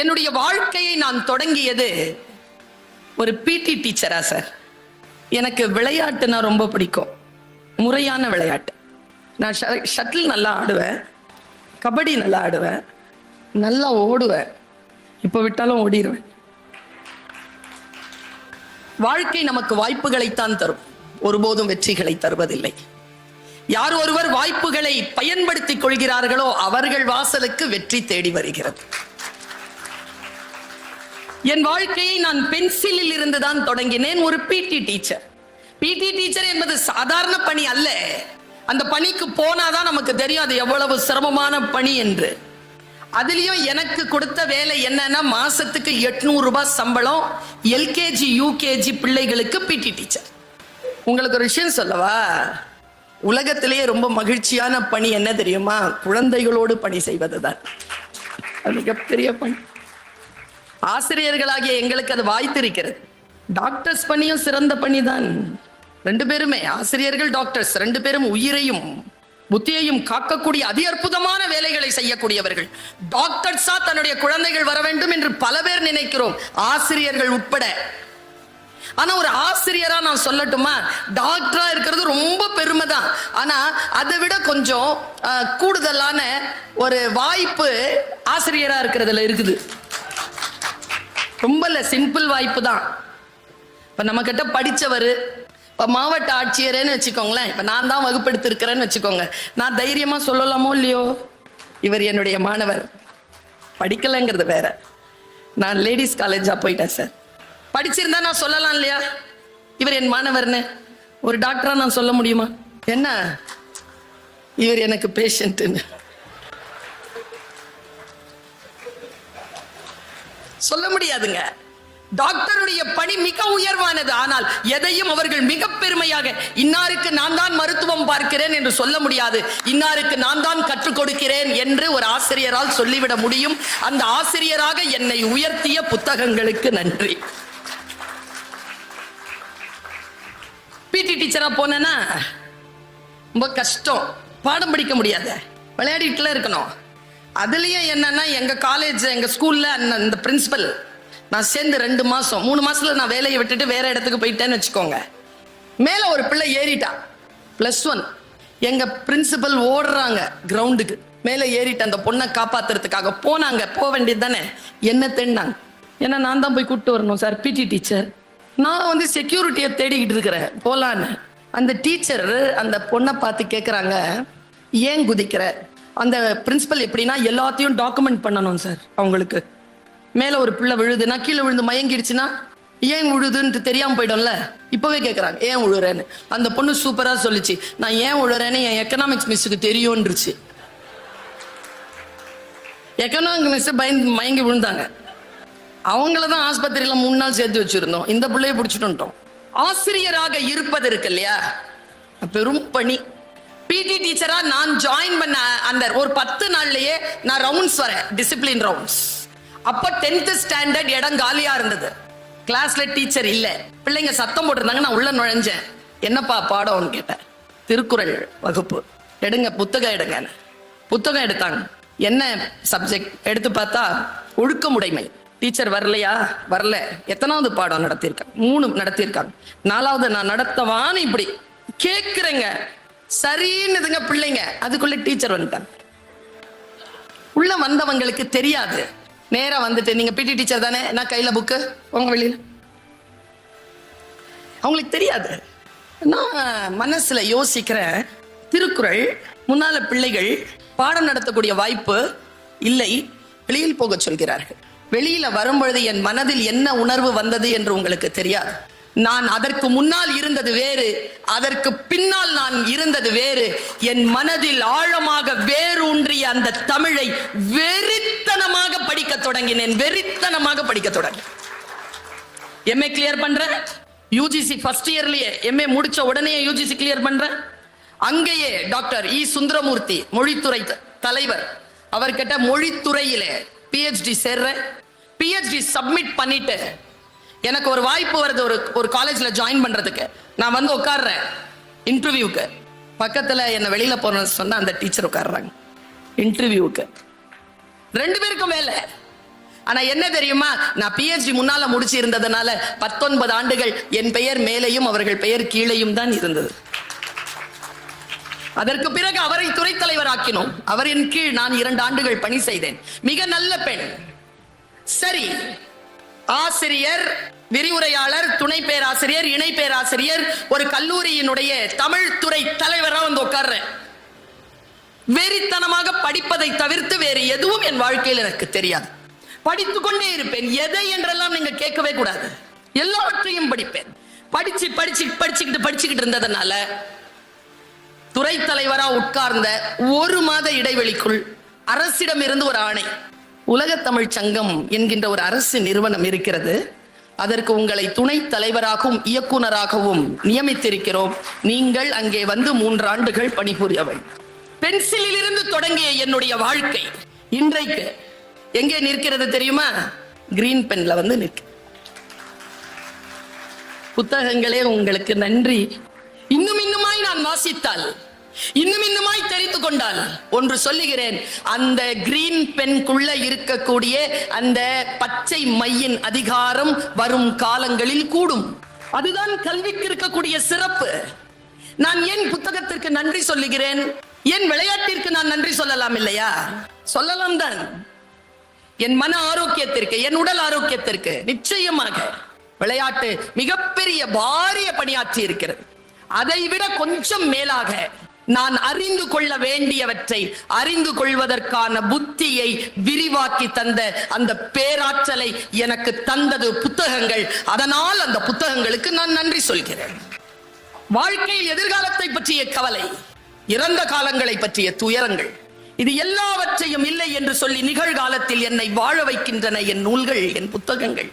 என்னுடைய வாழ்க்கையை நான் தொடங்கியது ஒரு பிடி டீச்சரா சார் எனக்கு விளையாட்டுனா ரொம்ப பிடிக்கும். முறையான விளையாட்டு. நான் ஷட்டில் நல்லா ஆடுவேன். கபடி நல்லா ஆடுவேன். நல்லா ஓடுவேன். இப்போ விட்டாலும் ஓடிடுவேன் வாழ்க்கை நமக்கு வாய்ப்புகளைத்தான் தரும். ஒருபோதும் வெற்றிகளை தருவதில்லை. யார் ஒருவர் வாய்ப்புகளை பயன்படுத்திக் கொள்கிறார்களோ அவர்கள் வாசலுக்கு வெற்றி தேடி வருகிறது. என் வாழ்க்கையை நான் பென்சிலில் இருந்து தான் தொடங்கினேன். ஒரு பிடி டீச்சர் பிடி டீச்சர் என்பது சாதாரண பணி அல்ல. அந்த பணிக்கு போனாதான் நமக்கு தெரியும் அது எவ்வளவு சிரமமான பணி என்று. அதுலயும் எனக்கு கொடுத்த வேலை என்னன்னா மாசத்துக்கு எட்நூறு ரூபாய் சம்பளம் எல்கேஜி யூகேஜி பிள்ளைகளுக்கு பிடி டீச்சர் உங்களுக்கு ஒரு விஷயம் சொல்லவா? உலகத்திலேயே ரொம்ப மகிழ்ச்சியான பணி என்ன தெரியுமா? குழந்தைகளோடு பணி செய்வதுதான். அது மிகப்பெரிய பணி. ஆசிரியர்களாகிய எங்களுக்கு அது வாய்த்திருக்கிறது. டாக்டர்ஸ் பணியும் சிறந்த பணி தான் ரெண்டு பேருமே ஆசிரியர்கள் டாக்டர்ஸ் ரெண்டு பேரும் உயிரையும் புத்தியையும் காக்கக்கூடிய அதி அற்புதமான வேலைகளை செய்யக்கூடியவர்கள். டாக்டர்ஸா தன்னுடைய குழந்தைகள் வர வேண்டும் என்று பல பேர் நினைக்கிறோம். ஆசிரியர்கள் உட்பட. ஆனா ஒரு ஆசிரியரா நான் சொல்லட்டுமா? டாக்டரா இருக்கிறது ரொம்ப பெருமை தான் ஆனா அதை விட கொஞ்சம் கூடுதலான ஒரு வாய்ப்பு ஆசிரியரா இருக்கிறதுல இருக்குது. ரொம்ப இல்லை சிம்பிள் வாய்ப்பு தான் இப்போ நம்மக்கிட்ட படித்தவர் படிச்சவர் மாவட்ட ஆட்சியரேன்னு வச்சுக்கோங்களேன் இப்போ நான் தான் வகுப்படுத்திருக்கிறேன்னு வச்சுக்கோங்க. நான் தைரியமாக சொல்லலாமோ இல்லையோ? இவர் என்னுடைய மாணவர். படிக்கலைங்கிறது வேற. நான் லேடிஸ் காலேஜாக போயிட்டேன் சார் படிச்சிருந்தா நான் சொல்லலாம் இல்லையா? இவர் என் மாணவர்னு. ஒரு டாக்டராக நான் சொல்ல முடியுமா? என்ன? இவர் எனக்கு பேஷண்ட்டுன்னு சொல்ல முடியாதுங்க. டாக்டருடைய பணி மிக உயர்வானது. ஆனால் எதையும் அவர்கள் மிக பெருமையாக இன்னாருக்கு நான் தான் மருத்துவம் பார்க்கிறேன் என்று சொல்ல முடியாது. இன்னாருக்கு நான் தான் கற்றுக் கொடுக்கிறேன் என்று ஒரு ஆசிரியரால் சொல்லிவிட முடியும். அந்த ஆசிரியராக என்னை உயர்த்திய புத்தகங்களுக்கு நன்றி. பிடி டீச்சரா போனேன்னா ரொம்ப கஷ்டம். பாடம் படிக்க முடியாது. விளையாடிட்டுல இருக்கணும். அதுலயும் என்னன்னா எங்க காலேஜ் எங்க ஸ்கூல்ல அந்த- பிரின்சிபல் நான் சேர்ந்து ரெண்டு மாசம் மூணு மாசத்துல நான் வேலையை விட்டுட்டு வேற இடத்துக்கு போயிட்டேன்னு வச்சுக்கோங்க. மேல ஒரு பிள்ளை ஏறிட்டா பிளஸ் ஒன் எங்க பிரின்சிபல் ஓடுறாங்க கிரவுண்டுக்கு மேல ஏறிட்டு அந்த பொண்ணை காப்பாத்துறதுக்காக போனாங்க போக வேண்டியது தானே? என்ன தேடினாங்க. ஏன்னா நான் தான் போய் கூப்பிட்டு வரணும் சார் பிடி டீச்சர் நான் வந்து செக்யூரிட்டியை தேடிக்கிட்டு இருக்கிறேன். போலான்னு. அந்த டீச்சர் அந்த பொண்ணை பார்த்து கேட்குறாங்க ஏன் குதிக்கிற? அந்த பிரின்சிபல் எப்படின்னா எல்லாத்தையும் டாக்குமெண்ட் பண்ணணும் சார் அவங்களுக்கு. மேலே ஒரு பிள்ளை விழுதுன்னா கீழே விழுந்து மயங்கிடுச்சுன்னா ஏன் விழுதுன்ட்டு தெரியாம போயிடும்ல? இப்பவே கேட்குறாங்க ஏன் விழுறேன்னு? அந்த பொண்ணு சூப்பராக சொல்லிச்சு நான் ஏன் விழுறேன்னு என் எக்கனாமிக்ஸ் மிஸ்ஸுக்கு தெரியும்ன்றுச்சு. எக்கனாமிக் மிஸ் பயந்து மயங்கி விழுந்தாங்க. அவங்கள தான் ஆஸ்பத்திரியில் மூணு நாள் சேர்த்து வச்சிருந்தோம். இந்த பிள்ளைய பிடிச்சிட்டு வந்துட்டோம். ஆசிரியராக இருப்பது இருக்கு இல்லையா? பெரும் பணி. பிடி டீச்சரா நான் ஜாயின் பண்ண அந்த ஒரு பத்து நாள்லயே நான் ரவுண்ட்ஸ் வரேன் டிசிப்ளின் ரவுண்ட்ஸ் அப்ப டென்த் ஸ்டாண்டர்ட் இடம் காலியா இருந்தது. கிளாஸ்ல டீச்சர் இல்ல. பிள்ளைங்க சத்தம் போட்டிருந்தாங்க நான் உள்ள நுழைஞ்சேன். என்னப்பா பாடம்னு கேட்டேன். திருக்குறள் வகுப்பு. எடுங்க புத்தகம் எடுங்க. புத்தகம் எடுத்தாங்க. என்ன சப்ஜெக்ட் எடுத்து பார்த்தா ஒழுக்கமுடைமை. டீச்சர் வரலையா? வரல. எத்தனாவது பாடம் நடத்தியிருக்காங்க? மூணு நடத்தியிருக்காங்க. நாலாவது நான் நடத்தவான்னு இப்படி கேட்குறேங்க சரின்னுதுங்க பிள்ளைங்க. அதுக்குள்ள டீச்சர் வந்துட்டாங்க. உள்ள வந்தவங்களுக்கு தெரியாது. நேரா வந்துட்டு நீங்க பிடி டீச்சர் தானே? நான் கையில புக்கு உங்க வெளியில. அவங்களுக்கு தெரியாது. நான் மனசுல யோசிக்கிறேன் திருக்குறள் முன்னால பிள்ளைகள் பாடம் நடத்தக்கூடிய வாய்ப்பு இல்லை வெளியில் போக சொல்கிறார்கள். வெளியில வரும்பொழுது என் மனதில் என்ன உணர்வு வந்தது என்று உங்களுக்கு தெரியாது. நான் அதற்கு முன்னால் இருந்தது வேறு அதற்கு பின்னால் நான் இருந்தது வேறு. என் மனதில் ஆழமாக வேரூன்றிய அந்த தமிழை வெறித்தனமாக படிக்க தொடங்கினேன் வெறித்தனமாக படிக்க தொடங்கினேன் எம்ஏ கிளியர் பண்ற? யூஜிசி ஃபர்ஸ்ட் இயர்லயே எம்ஏ முடிச்ச உடனே யூஜிசி கிளியர் பண்ற? அங்கேயே டாக்டர் இ சுந்தரமூர்த்தி மொழித்துறை தலைவர். அவர்கிட்ட மொழித்துறையிலே பிஹெச்டி சேர்ற பிஹெச்டி சப்மிட் பண்ணிட்டு எனக்கு ஒரு வாய்ப்பு வருது ஒரு ஒரு காலேஜ்ல ஜாயின் பண்றதுக்கு. நான் வந்து உட்கார்றேன். இன்டர்வியூக்கு பக்கத்துல என்ன வெளியில போறேன்னு சொன்னா அந்த டீச்சர் உட்கார்றாங்க. இன்டர்வியூக்கு ரெண்டு பேருக்கும் வேலை. ஆனா என்ன தெரியுமா? நான் பிஹெச்டி முன்னால முடிச்சு இருந்ததுனால பத்தொன்பது ஆண்டுகள் என் பெயர் மேலேயும் அவர்கள் பெயர் கீழேயும் தான் இருந்தது. அதற்கு பிறகு அவரை துறை தலைவராக்கினோம் அவரின் கீழ் நான் இரண்டு ஆண்டுகள் பணி செய்தேன். மிக நல்ல பெண். சரி. ஆசிரியர் விரிவுரையாளர் துணை பேராசிரியர் இணை பேராசிரியர் ஒரு கல்லூரியினுடைய தமிழ் துறை தலைவரா வந்து உட்கார்றேன். வெறித்தனமாக படிப்பதை தவிர்த்து வேறு எதுவும் என் வாழ்க்கையில் எனக்கு தெரியாது. படித்துக்கொண்டே இருப்பேன். எதை என்றெல்லாம் நீங்க கேட்கவே கூடாது. எல்லாவற்றையும் படிப்பேன். படிச்சு படிச்சு படிச்சுக்கிட்டு படிச்சுக்கிட்டு இருந்ததுனால துறை தலைவரா உட்கார்ந்த ஒரு மாத இடைவெளிக்குள் அரசிடம் இருந்து ஒரு ஆணை உலக சங்கம் என்கின்ற ஒரு அரசு நிறுவனம் இருக்கிறது. அதற்கு உங்களை துணை தலைவராகவும் இயக்குனராகவும் நியமித்திருக்கிறோம். நீங்கள் அங்கே வந்து மூன்று ஆண்டுகள் பணிபுரியவள். பென்சிலிலிருந்து பென்சிலில் இருந்து தொடங்கிய என்னுடைய வாழ்க்கை. இன்றைக்கு எங்கே நிற்கிறது தெரியுமா? கிரீன் பென்ல வந்து நிற்க. புத்தகங்களே உங்களுக்கு நன்றி. இன்னும் இன்னுமாய் நான் வாசித்தால் இன்னும் இன்னுமாய் தெரிந்து கொண்டால் ஒன்று சொல்லுகிறேன் அந்த கிரீன் பென்குள்ள இருக்கக்கூடிய அந்த பச்சை மையின் அதிகாரம் வரும் காலங்களில் கூடும். அதுதான் கல்விக்கு இருக்கக்கூடிய சிறப்பு. நான் ஏன் புத்தகத்திற்கு நன்றி சொல்லுகிறேன்? என் விளையாட்டிற்கு நான் நன்றி சொல்லலாம் இல்லையா? சொல்லலாம் தான். என் மன ஆரோக்கியத்திற்கு என் உடல் ஆரோக்கியத்திற்கு நிச்சயமாக விளையாட்டு மிகப்பெரிய பாரிய பணியாற்றி இருக்கிறது. அதை விட கொஞ்சம் மேலாக நான் அறிந்து கொள்ள வேண்டியவற்றை அறிந்து கொள்வதற்கான புத்தியை விரிவாக்கி தந்த அந்த பேராற்றலை எனக்கு தந்தது புத்தகங்கள். அதனால் அந்த புத்தகங்களுக்கு நான் நன்றி சொல்கிறேன். வாழ்க்கையில் எதிர்காலத்தை பற்றிய கவலை இறந்த காலங்களை பற்றிய துயரங்கள் இது எல்லாவற்றையும் இல்லை என்று சொல்லி நிகழ்காலத்தில் என்னை வாழ வைக்கின்றன என் நூல்கள் என் புத்தகங்கள்.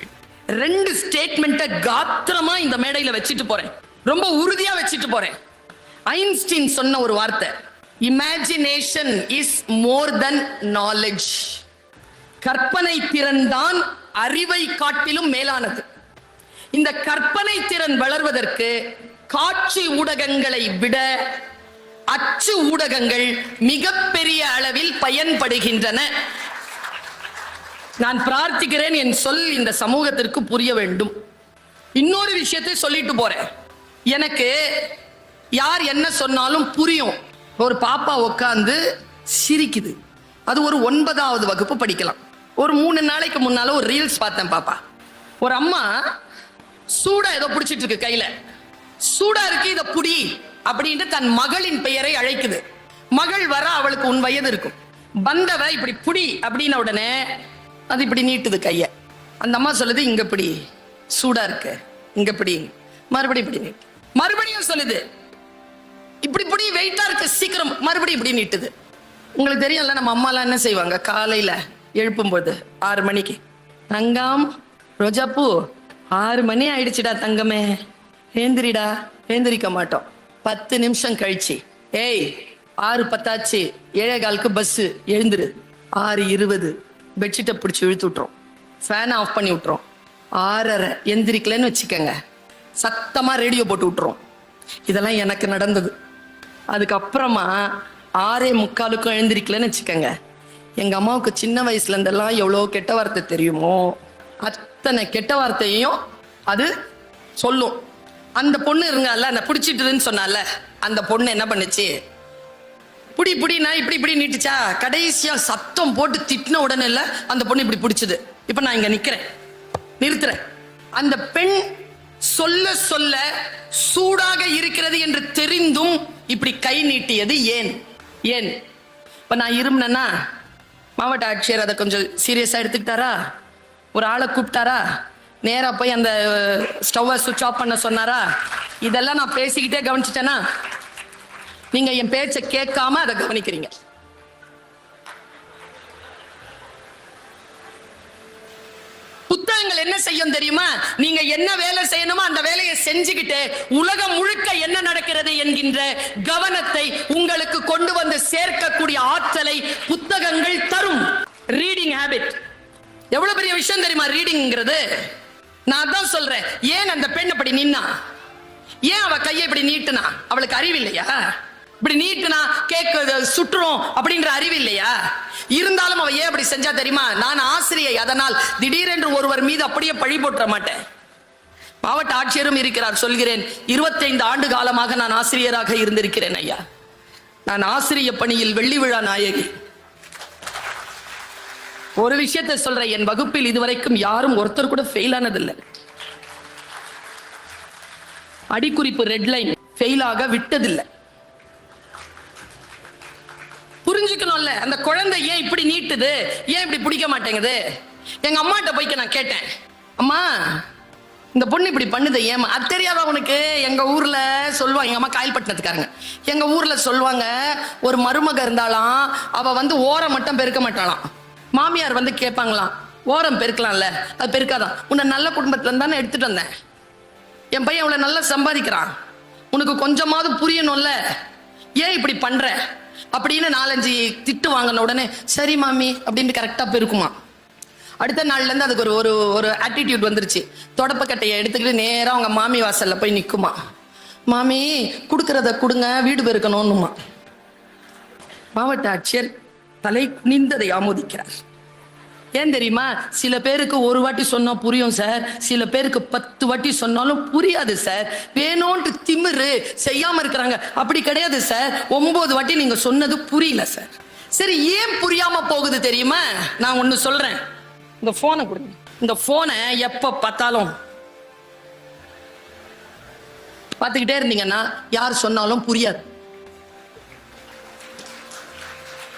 ரெண்டு ஸ்டேட்மெண்ட்டை காத்திரமா இந்த மேடையில வச்சுட்டு போறேன். ரொம்ப உறுதியா வச்சுட்டு போறேன். ஐன்ஸ்டீன் சொன்ன ஒரு வார்த்தை imagination is more than knowledge கற்பனை திறன் தான் அறிவை காட்டிலும் மேலானது. இந்த கற்பனை திறன் வளர்வதற்கு காட்சி ஊடகங்களை விட அச்சு ஊடகங்கள் மிகப்பெரிய அளவில் பயன்படுகின்றன. நான் பிரார்த்திக்கிறேன் என் சொல் இந்த சமூகத்திற்கு புரிய வேண்டும். இன்னொரு விஷயத்தை சொல்லிட்டு போறேன். எனக்கு யார் என்ன சொன்னாலும் புரியும். ஒரு பாப்பா உட்காந்து சிரிக்குது. அது ஒரு ஒன்பதாவது வகுப்பு படிக்கலாம். ஒரு மூணு நாளைக்கு முன்னால ஒரு ரீல்ஸ் பார்த்தேன் பாப்பா. ஒரு அம்மா சூடா ஏதோ பிடிச்சிட்டு இருக்கு கையில. சூடா இருக்கு இதை புடி அப்படின்ட்டு தன் மகளின் பெயரை அழைக்குது. மகள் வர அவளுக்கு உன் வயது இருக்கும். வந்தவ இப்படி புடி அப்படின்ன உடனே அது இப்படி நீட்டுது கைய. அந்த அம்மா சொல்லுது இங்க இப்படி சூடா இருக்கு. இங்க இப்படி மறுபடியும் இப்படி நீட்டு. மறுபடியும் சொல்லுது இப்படி இப்படி வெயிட்டா இருக்கு. சீக்கிரம் மறுபடியும் இப்படி நீட்டுது. உங்களுக்கு தெரியும்ல நம்ம அம்மாலாம் என்ன செய்வாங்க? காலையில எழுப்பும் போது ஆறு மணிக்கு தங்கம் ரோஜாப்பூ ஆறு மணி ஆயிடுச்சுடா தங்கமே. ஏந்திரிடா ஏந்திரிக்க மாட்டோம். பத்து நிமிஷம் கழிச்சு ஏய் ஆறு பத்தாச்சு ஏழே காலுக்கு பஸ் எழுந்துரு. ஆறு இருபது. பெட்ஷீட்டை பிடிச்சி இழுத்து விட்டுரும். ஃபேனை ஆஃப் பண்ணி விட்டுரும். ஆறரை எந்திரிக்கலன்னு வச்சுக்கோங்க. சத்தமாக ரேடியோ போட்டு விட்டுரும். இதெல்லாம் எனக்கு நடந்தது. அதுக்கப்புறமா ஆறே முக்காலுக்கும் எழுந்திருக்கலன்னு வச்சுக்கோங்க. எங்க அம்மாவுக்கு சின்ன வயசுல இருந்தெல்லாம் எவ்வளோ கெட்ட வார்த்தை தெரியுமோ அத்தனை கெட்ட வார்த்தையும் அது சொல்லும். அந்த பொண்ணு இருங்கல்ல நான் பிடிச்சிட்டுதுன்னு சொன்னால அந்த பொண்ணு என்ன பண்ணுச்சு? புடி நான் இப்படி இப்படி நீட்டுச்சா? கடைசியா சத்தம் போட்டு திட்டின உடனே இல்லை அந்த பொண்ணு இப்படி பிடிச்சது. இப்போ நான் இங்க நிக்கிறேன். நிறுத்துறேன். அந்த பெண் சொல்ல சொல்ல சூடாக இருக்கிறது என்று தெரிந்தும் இப்படி கை நீட்டியது ஏன்? ஏன்? இப்ப நான் இருமுனேன்னா மாவட்ட ஆட்சியர் அதை கொஞ்சம் சீரியஸா எடுத்துக்கிட்டாரா? ஒரு ஆளை கூப்பிட்டாரா? நேரா போய் அந்த ஸ்டவ்வை சுவிட்ச் ஆஃப் பண்ண சொன்னாரா? இதெல்லாம் நான் பேசிக்கிட்டே கவனிச்சிட்டேனா? நீங்க என் பேச்சை கேட்காம அதை கவனிக்கிறீங்க. புத்தகங்கள் என்ன செய்யும் தெரியுமா? நீங்க என்ன வேலை செய்யணுமோ அந்த வேலையை செஞ்சுக்கிட்டு உலகம் முழுக்க என்ன நடக்கிறது என்கின்ற கவனத்தை உங்களுக்கு கொண்டு வந்து சேர்க்கக்கூடிய ஆற்றலை புத்தகங்கள் தரும். ரீடிங் ஹேபிட் எவ்வளவு பெரிய விஷயம் தெரியுமா ரீடிங்கிறது நான் தான் சொல்றேன். ஏன் அந்த பெண் அப்படி நின்னா? ஏன் அவ கையை இப்படி நீட்டுனா? அவளுக்கு அறிவு இல்லையா இப்படி நீட்டுனா கேக்கு சுற்றுறோம் அப்படின்ற அறிவு இல்லையா? இருந்தாலும் அவ ஏன் அப்படி செஞ்சா தெரியுமா? நான் ஆசிரியை அதனால் திடீரென்று ஒருவர் மீது அப்படியே பழி போட்டுற மாட்டேன். மாவட்ட ஆட்சியரும் இருக்கிறார் சொல்கிறேன். 25 ஆண்டு காலமாக நான் ஆசிரியராக இருந்திருக்கிறேன் ஐயா. நான் ஆசிரிய பணியில் வெள்ளி விழா நாயகி. ஒரு விஷயத்தை சொல்றேன் என் வகுப்பில் இதுவரைக்கும் யாரும் ஒருத்தர் கூட ஃபெயில் ஆனதில்லை. அடிக்குறிப்பு ரெட் லைன் ஃபெயிலாக விட்டதில்லை. புரிஞ்சுக்கணும்ல. அந்த குழந்தை ஏன் இப்படி நீட்டுது? ஏன் இப்படி பிடிக்க மாட்டேங்குது? எங்க அம்மாட்ட போய்க்க நான் கேட்டேன். அம்மா இந்த பொண்ணு இப்படி பண்ணுது ஏமா அது தெரியாதா உனக்கு? எங்க ஊர்ல சொல்லுவாங்க. எங்க அம்மா காயல்பட்டினத்துக்காரங்க. எங்க ஊர்ல சொல்லுவாங்க ஒரு மருமக இருந்தாலாம் அவ வந்து ஓரம் மட்டும் பெருக்க மாட்டாளாம். மாமியார் வந்து கேட்பாங்களாம் ஓரம் பெருக்கலாம்ல அது பெருக்காதான் உன்னை நல்ல குடும்பத்துல இருந்தானே எடுத்துட்டு வந்தேன். என் பையன் அவளை நல்லா சம்பாதிக்கிறான். உனக்கு கொஞ்சமாவது புரியணும்ல. ஏன் இப்படி பண்ற? அப்படின்னு நாலஞ்சு திட்டு வாங்கின உடனே சரி மாமி அப்படின்னு கரெக்டாக போயிருக்குமா. அடுத்த நாள்லேருந்து அதுக்கு ஒரு ஒரு ஒரு ஆட்டிடியூட் வந்துருச்சு. தொடப்பக்கட்டையை எடுத்துக்கிட்டு நேராக அவங்க மாமி வாசலில் போய் நிற்குமா மாமி கொடுக்கறத கொடுங்க வீடு பெருக்கணும்னுமா. மாவட்ட ஆட்சியர் தலை குனிந்ததை ஆமோதிக்கிறார். ஏன் தெரியுமா? சில பேருக்கு ஒரு வாட்டி சொன்னா புரியும் சார் சில பேருக்கு பத்து வாட்டி சொன்னாலும் புரியாது சார் வேணும்ன்ட்டு திமிரு செய்யாம இருக்கிறாங்க. அப்படி கிடையாது சார் ஒன்பது வாட்டி நீங்க சொன்னது புரியல சார் சரி ஏன் புரியாம போகுது தெரியுமா? நான் ஒண்ணு சொல்றேன். இந்த போனை கொடுங்க. இந்த போனை எப்ப பார்த்தாலும் பார்த்துக்கிட்டே இருந்தீங்கன்னா யார் சொன்னாலும் புரியாது.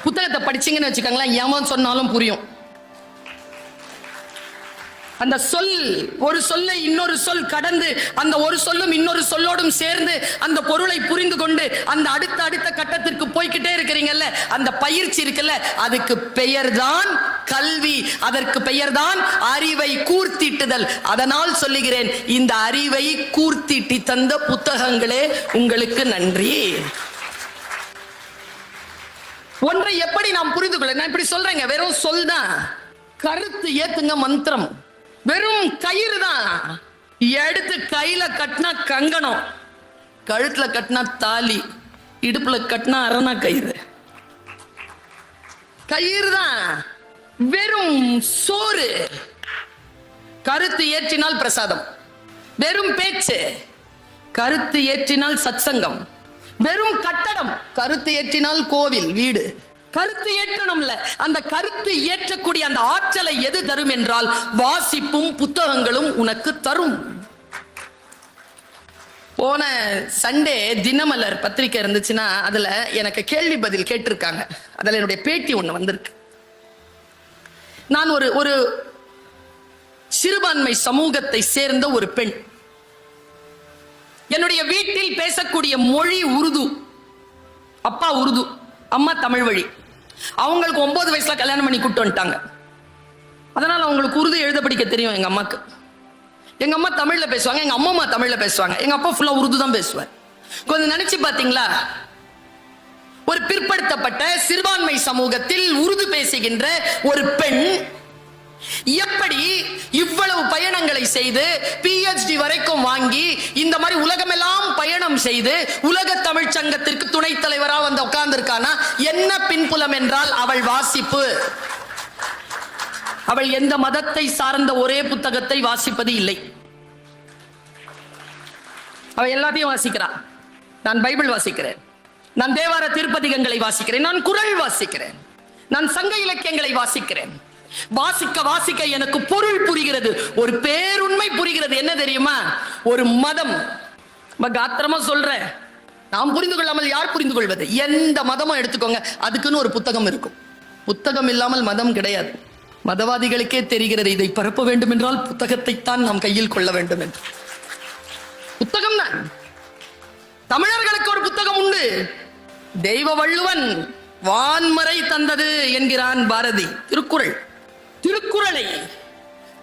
புத்தகத்தை படிச்சீங்கன்னு வச்சுக்கோங்களேன் எவன் சொன்னாலும் புரியும். அந்த சொல் ஒரு சொல்லை இன்னொரு சொல் கடந்து அந்த ஒரு சொல்லும் இன்னொரு சொல்லோடும் சேர்ந்து அந்த பொருளை புரிந்து கொண்டு அந்த அடுத்த அடுத்த கட்டத்திற்கு போய்கிட்டே இருக்கிறீங்கல்ல அந்த பயிற்சி இருக்குல்ல அதுக்கு பெயர்தான் கல்வி. அதற்கு பெயர்தான் அறிவை கூர்த்திட்டுதல். அதனால் சொல்லுகிறேன் இந்த அறிவை கூர்த்திட்டி தந்த புத்தகங்களே உங்களுக்கு நன்றி. ஒன்றை எப்படி நாம் புரிந்து கொள்ள நான் இப்படி சொல்றேங்க வெறும் சொல் தான் கருத்து ஏத்துங்க மந்திரம். வெறும் கயிறு தான். எடுத்து கையில கட்டினா கங்கணம். கழுத்துல கட்டினா தாலி. இடுப்புல கட்டினா அரணா கயிறு. கயிறு தான். வெறும் சோறு. கருத்து ஏற்றினால் பிரசாதம். வெறும் பேச்சு. கருத்து ஏற்றினால் சத்சங்கம். வெறும் கட்டடம். கருத்து ஏற்றினால் கோவில் வீடு. கருத்து ஏற்றணும்ல அந்த கருத்து ஏற்றக்கூடிய அந்த ஆற்றலை எது தரும் என்றால் வாசிப்பும் புத்தகங்களும் உனக்கு தரும். போன சண்டே தினமலர் பத்திரிக்கை இருந்துச்சுன்னா அதுல எனக்கு கேள்வி பதில் கேட்டிருக்காங்க. அதுல என்னுடைய பேட்டி ஒண்ணு வந்திருக்கு. நான் ஒரு ஒரு சிறுபான்மை சமூகத்தை சேர்ந்த ஒரு பெண். என்னுடைய வீட்டில் பேசக்கூடிய மொழி உருது. அப்பா உருது அம்மா தமிழ் வழி. அவங்களுக்கு ஒன்பது வயசுல கல்யாணம் பண்ணி கூப்பிட்டு வந்துட்டாங்க. அதனால அவங்களுக்கு உருது எழுத படிக்க தெரியும் எங்க அம்மாக்கு. எங்க அம்மா தமிழ்ல பேசுவாங்க எங்க அம்மா அம்மா தமிழ்ல பேசுவாங்க. எங்க அப்பா ஃபுல்லா உருது தான் பேசுவார். கொஞ்சம் நினைச்சு பாத்தீங்களா? ஒரு பிற்படுத்தப்பட்ட சிறுபான்மை சமூகத்தில் உருது பேசுகின்ற ஒரு பெண் எப்படி இவ்வளவு பயணங்களை செய்து பிஹெச்டி வரைக்கும் வாங்கி இந்த மாதிரி உலகமெல்லாம் பயணம் செய்து உலக தமிழ் சங்கத்திற்கு துணைத் தலைவரா வந்து உட்கார்ந்திருக்கானா? என்ன பின்புலம் என்றால் அவள் வாசிப்பு. அவள் எந்த மதத்தை சார்ந்த ஒரே புத்தகத்தை வாசிப்பது இல்லை. அவள் எல்லாத்தையும் வாசிக்கிறாள் நான் பைபிள் வாசிக்கிறேன். நான் தேவார திருப்பதிகங்களை வாசிக்கிறேன். நான் குரல் வாசிக்கிறேன். நான் சங்க இலக்கியங்களை வாசிக்கிறேன். வாசிக்க வாசிக்க எனக்கு பொருள் புரிகிறது. ஒரு பேருண்மை புரிகிறது. என்ன தெரியுமா? ஒரு மதம். காத்திரமா சொல்றேன் நாம் புரிந்து கொள்ளாமல் யார் புரிந்து கொள்வது? எந்த மதமும் எடுத்துக்கோங்க. அதுக்குன்னு ஒரு புத்தகம் இருக்கும். புத்தகம் இல்லாமல் மதம் கிடையாது. மதவாதிகளுக்கே தெரிகிறது இதை பரப்ப வேண்டும் என்றால் புத்தகத்தைத்தான் நாம் கையில் கொள்ள வேண்டும் என்று. புத்தகம் தான். தமிழர்களுக்கு ஒரு புத்தகம் உண்டு. தெய்வ வள்ளுவன் வான்மறை தந்தது என்கிறான் பாரதி. திருக்குறள். திருக்குறளை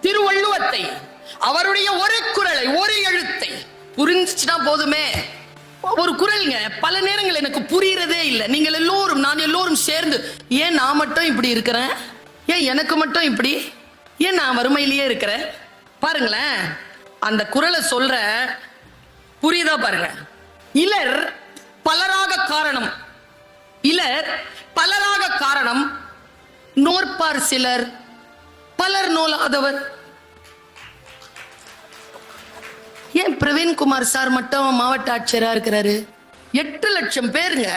திருவள்ளுவத்தை அவருடைய ஒரு குறளை ஒரு எழுத்தை புரிஞ்சிச்சுன்னா போதுமே. ஒரு குரலுங்க பல நேரங்கள் எனக்கு புரியறதே இல்லை. நீங்கள் எல்லோரும் நான் எல்லோரும் சேர்ந்து ஏன் நான் மட்டும் இப்படி இருக்கிறேன்? ஏன் எனக்கு மட்டும் இப்படி? ஏன் நான் வறுமையிலேயே இருக்கிறேன்? பாருங்களேன். அந்த குரலை சொல்ற புரியுதா பாருங்க. இலர் பலராக காரணம். இலர் பலராக காரணம். நோற்பார் சிலர் பலர் நூலாதவர். ஏன் பிரவீன்குமார் சார் மட்டும் மாவட்ட ஆட்சியராக இருக்கிறாரு? எட்டு லட்சம் பேருங்க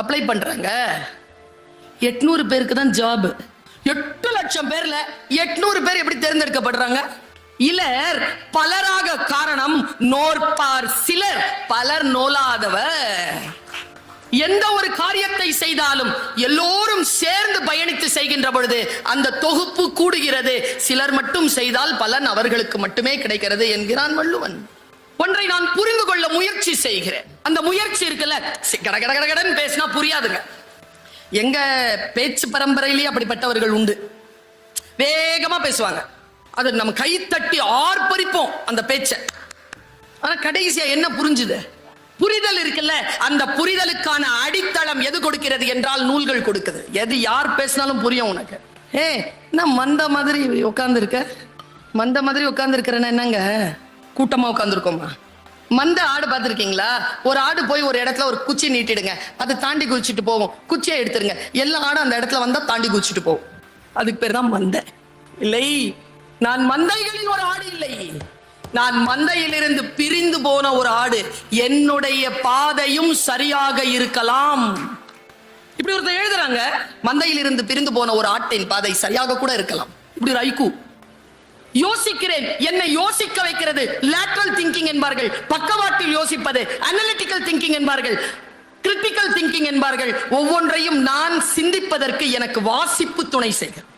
அப்ளை பண்றாங்க. எட்நூறு பேருக்கு தான் ஜாப் எட்டு லட்சம் பேர்ல எட்நூறு பேர் எப்படி தேர்ந்தெடுக்கப்படுறாங்க? இலர் பலராக காரணம் நோற்பார் சிலர் பலர் நோலாதவர். எந்த ஒரு காரியத்தை செய்தாலும் எல்லோரும் சேர்ந்து பயணித்து செய்கின்ற பொழுது அந்த தொகுப்பு கூடுகிறது. சிலர் மட்டும் செய்தால் பலன் அவர்களுக்கு மட்டுமே கிடைக்கிறது என்கிறான் வள்ளுவன். ஒன்றை நான் புரிந்து கொள்ள முயற்சி செய்கிறேன். அந்த முயற்சி இருக்குல்ல சி- கட கட கட கடன்னு பேசினா புரியாதுங்க. எங்க பேச்சு பரம்பரையிலேயே அப்படிப்பட்டவர்கள் உண்டு. வேகமா பேசுவாங்க. அது நம்ம கை தட்டி ஆர்ப்பரிப்போம் அந்த பேச்சை. ஆனா கடைசியா என்ன புரிஞ்சுது? புரிதல் இருக்குல்ல? அந்த புரிதலுக்கான அடித்தளம் எது கொடுக்கிறது என்றால் நூல்கள் கொடுக்குது. எது யார் பேசினாலும் புரியும் உனக்கு. ஏ நான் மந்த மாதிரி உட்கார்ந்து இருக்க மந்த மாதிரி உட்கார்ந்து இருக்கிறேன்னா என்னங்க? கூட்டமா உட்கார்ந்துருக்கோமா? மந்த ஆடு பார்த்துருக்கீங்களா? ஒரு ஆடு போய் ஒரு இடத்துல ஒரு குச்சி நீட்டிடுங்க. அதை தாண்டி குதிச்சுட்டு போவோம் குச்சியை எடுத்துருங்க. எல்லா ஆடும் அந்த இடத்துல வந்தா தாண்டி குதிச்சுட்டு போகும். அதுக்கு பேர் தான் மந்தை. இல்லை நான் மந்தைகளில் ஒரு ஆடு இல்லை. நான் மந்தையிலிருந்து பிரிந்து போன ஒரு ஆடு என்னுடைய பாதையும் சரியாக இருக்கலாம். இப்படி ஒருத்தர் எழுதுறாங்க மந்தையிலிருந்து பிரிந்து போன ஒரு ஆட்டின் பாதை சரியாக கூட இருக்கலாம். இப்படி ஒரு ஐக்கு. யோசிக்கிறேன் என்னை யோசிக்க வைக்கிறது லேட்ரல் திங்கிங் என்பார்கள். பக்கவாட்டில் யோசிப்பது அனலிட்டிக்கல் திங்கிங் என்பார்கள். கிரிட்டிக்கல் திங்கிங் என்பார்கள். ஒவ்வொன்றையும் நான் சிந்திப்பதற்கு எனக்கு வாசிப்பு துணை செய்கிறேன்